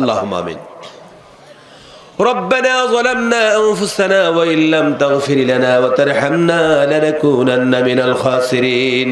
আল্লাহ আমিন ربنا ظلمنا أنفسنا وإن لم تغفر لنا وترحمنا لنكونن من الخاسرين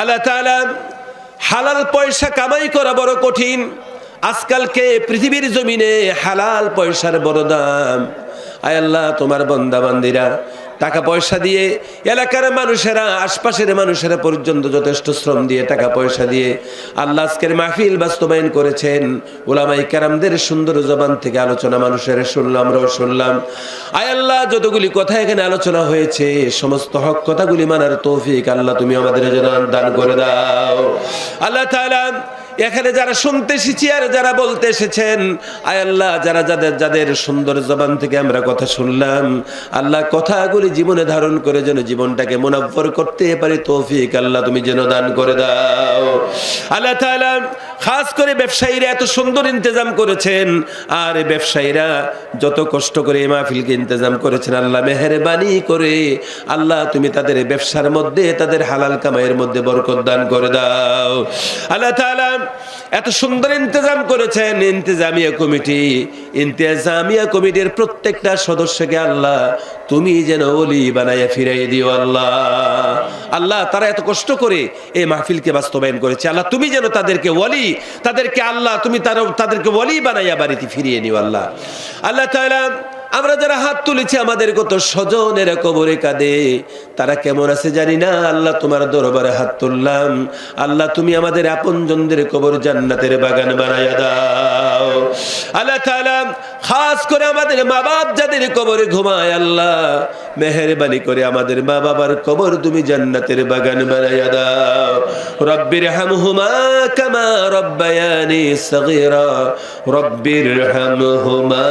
আল্লাহ তাআলা হালাল পয়সা কামাই করা বড় কঠিন আজকালকে পৃথিবীর জমিনে হালাল পয়সার বড় দাম আয় আল্লাহ তোমার বন্দা বান্দিরা টাকা পয়সা দিয়ে এলাকার মানুষেরা, আশপাশের মানুষেরা পর্যন্ত যথেষ্ট শ্রম দিয়ে টাকা পয়সা দিয়ে আল্লাহ আজকের মাহফিল বাস্তবায়ন করেছেন। ওলামাই কারামদের সুন্দর জবান থেকে আলোচনা মানুষের শুনলাম, আমরাও শুনলাম। আয় আল্লাহ, যতগুলি কথা এখানে আলোচনা হয়েছে, সমস্ত হক কথাগুলি মানার তৌফিক আল্লাহ তুমি আমাদের জন্য দান করে দাও। আল্লাহ তাআলা এখানে যারা শুনতে এসেছি আর যারা বলতে এসেছেন, আয় আল্লাহ, যারা যাদের যাদের সুন্দর জবান থেকে আমরা কথা শুনলাম, আল্লাহ কথাগুলি জীবনে ধারণ করে যেন জীবনটাকে মুনাফর করতে পারি, তৌফিক আল্লাহ তুমি যেন দান করে দাও। আল্লাহ তাআলা খাস করে ব্যবসায়ীরা এত সুন্দর ইন্তজাম করেছেন, আর ব্যবসায়ীরা যত কষ্ট করে এই মাহফিলকে ইন্তজাম করেছেন, আল্লাহ মেহরবানি করে আল্লাহ তুমি তাদের ব্যবসার মধ্যে, তাদের হালাল কামাইয়ের মধ্যে বরকত দান করে দাও। আল্লাহ তাআলা এত সুন্দর ইন্তজাম করেছেন ইন্তেজামিয়া কমিটি। ইন্তেজামিয়া কমিটির প্রত্যেকটা সদস্যকে আল্লাহ, তুমি যেন ওলি বানাইয়া ফিরাই দিও আল্লাহ। আল্লাহ তারা এত কষ্ট করে এই মাহফিলকে বাস্তবায়ন করেছে। আল্লাহ, তুমি যেন তাদেরকে ওলি, তাদেরকে আল্লাহ, তুমি তার তাদেরকে ওলি বানাইয়া বাড়িতে ফিরিয়ে নিও আল্লাহ। আল্লাহ তাআলা আমরা যারা হাত তুলেছি আমাদের কত স্বজনের কবরে কাঁদে। তারা কেমন আছে জানি না? আল্লাহ তোমার দরবারে হাত তুললাম। আল্লাহ তুমি আমাদের আপনজনদের কবর জান্নাতের বাগান বানাইয়া দাও। আল্লাহ তাআলা খাস করে আমাদের মা বাপ যাদের কবরে ঘুমায়, আল্লাহ মেহেরবানি করে আমাদের মা বাবার কবর তুমি জান্নাতের বাগান বানাইয়া দাও। রব্বির হামহুমা কামা রব্বায়ানি সগীরা। রব্বির হামহুমা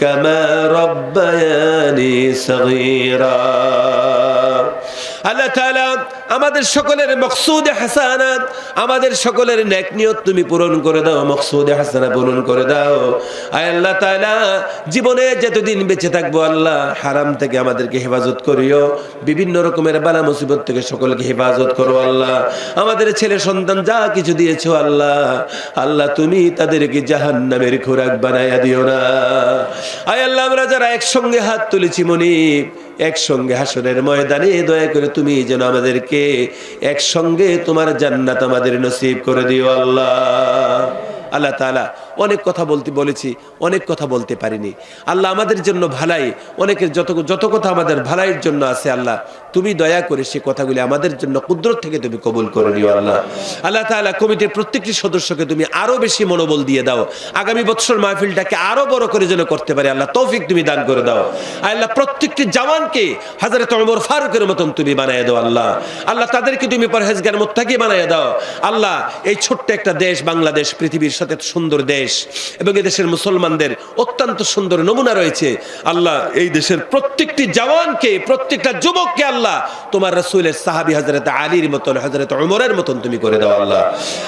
কামা রব্বায়ানি সগীরা। আল্লাহ তাআলা আমাদের সকলের মকসুদে হাসানাত, আমাদের সকলের নেক নিয়ত তুমি পূরণ করে দাও, মকসুদে হাসানা পূরণ করে দাও। আয় আল্লাহ তাআলা, জীবনে যতদিন বেঁচে থাকব আল্লাহ, হারাম থেকে আমাদেরকে হেফাজত করিও। বিভিন্ন রকমের বালা মুসিবত থেকে সকলকে হেফাজত করো আল্লাহ। আমাদের ছেলে সন্তান যা কিছু দিয়েছ আল্লাহ আল্লাহ তুমি তাদেরকে জাহান্নামের খোরাক বানাইয়া দিও না। আয় আল্লাহ, আমরা যারা একসঙ্গে হাত তুলেছি মনিব একসঙ্গে হাসনের ময়দানে দয়া করে তুমি যেন আমাদেরকে একসঙ্গে তোমার জান্নাত আমাদের নসিব করে দিও আল্লাহ। আল্লাহ তাআলা অনেক কথা বলতে বলেছি, অনেক কথা বলতে পারিনি। আল্লাহ আমাদের জন্য ভালাই, অনেকের যত যত কথা আমাদের ভালাইয়ের জন্য আছে আল্লাহ, তুমি দয়া করে সে কথাগুলি আমাদের জন্য কুদরত থেকে তুমি কবুল করে নিও আল্লাহ। আল্লাহ তাআলা কমিটির প্রত্যেকটি সদস্যকে তুমি আরও বেশি মনোবল দিয়ে দাও। আগামী বছর মাহফিলটাকে আরও বড় করে যেন করতে পারে আল্লাহ, তৌফিক তুমি দান করে দাও। আল্লাহ প্রত্যেকটি জওয়ানকে হাজরত ওমর ফারুকের মতন তুমি বানায় দাও আল্লাহ। আল্লাহ তাদেরকে তুমি পরহেজগার মুত্তাকি বানায় দাও। আল্লাহ, এই ছোট্ট একটা দেশ বাংলাদেশ, পৃথিবীর সাথে সুন্দর দেশ। এবং এই দেশের মুসলমানদের অত্যন্ত সুন্দর নমুনা রয়েছে। আল্লাহ এই দেশের প্রত্যেকটি জওয়ানকে, প্রত্যেকটা যুবককে আল্লাহ তোমার রসুলের সাহাবি হজরত আলীর মতন হজরত উমরের মতন তুমি করে দাও আল্লাহ।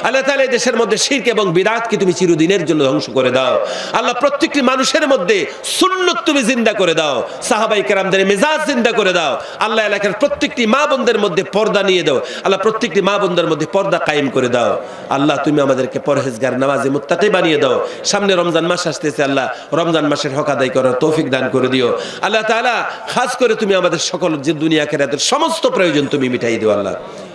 আল্লাহ তাহলে দেশের মধ্যে শির্ক এবং বিরাটকে তুমি চিরদিনের জন্য ধ্বংস করে দাও। আল্লাহ প্রত্যেকটি মানুষের মধ্যে সুন্নত তুমি জিন্দা করে দাও। সাহাবাই কেরামদের মেজাজ জিন্দা করে দাও। আল্লাহ এলাকার প্রত্যেকটি মা বোনদের মধ্যে পর্দা নিয়ে দাও। আল্লাহ প্রত্যেকটি মা বোনদের মধ্যে পর্দা কায়েম করে দাও। আল্লাহ তুমি আমাদেরকে পরহেজগার, নামাজে মুত্তাকি বানিয়ে দাও। সামনে রমজান মাস আসতেছে, আল্লাহ রমজান মাসের হক আদায় করার তৌফিক দান করে দিও। আল্লাহ তাআলা খাস করে তুমি আমাদের সকল যে দুনিয়া খেরাতের সমস্ত প্রয়োজন তুমি মিটাই দিও, আল্লাহ।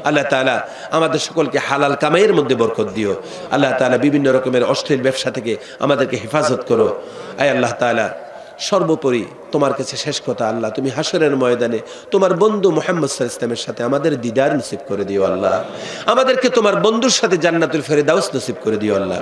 আল্লাহ তাআলা আমাদের সকলকে হালাল কামাইয়ের মধ্যে বরকত দিও। আল্লাহ তাআলা বিভিন্ন রকমের অশ্লীল ব্যবসা থেকে আমাদেরকে হেফাজত করো। আয় আল্লাহ তাআলা, সর্বোপরি তোমার কাছে শেষ কথা, আল্লাহ, তুমি হাসরের ময়দানে তোমার বন্ধু মোহাম্মদ সাল ইসলামের সাথে আমাদের দিদার নসিব করে দিও, আল্লাহ। আমাদেরকে তোমার বন্ধুর সাথে জান্নাতুল ফেরেদাউস নসিব করে দিও, আল্লাহ।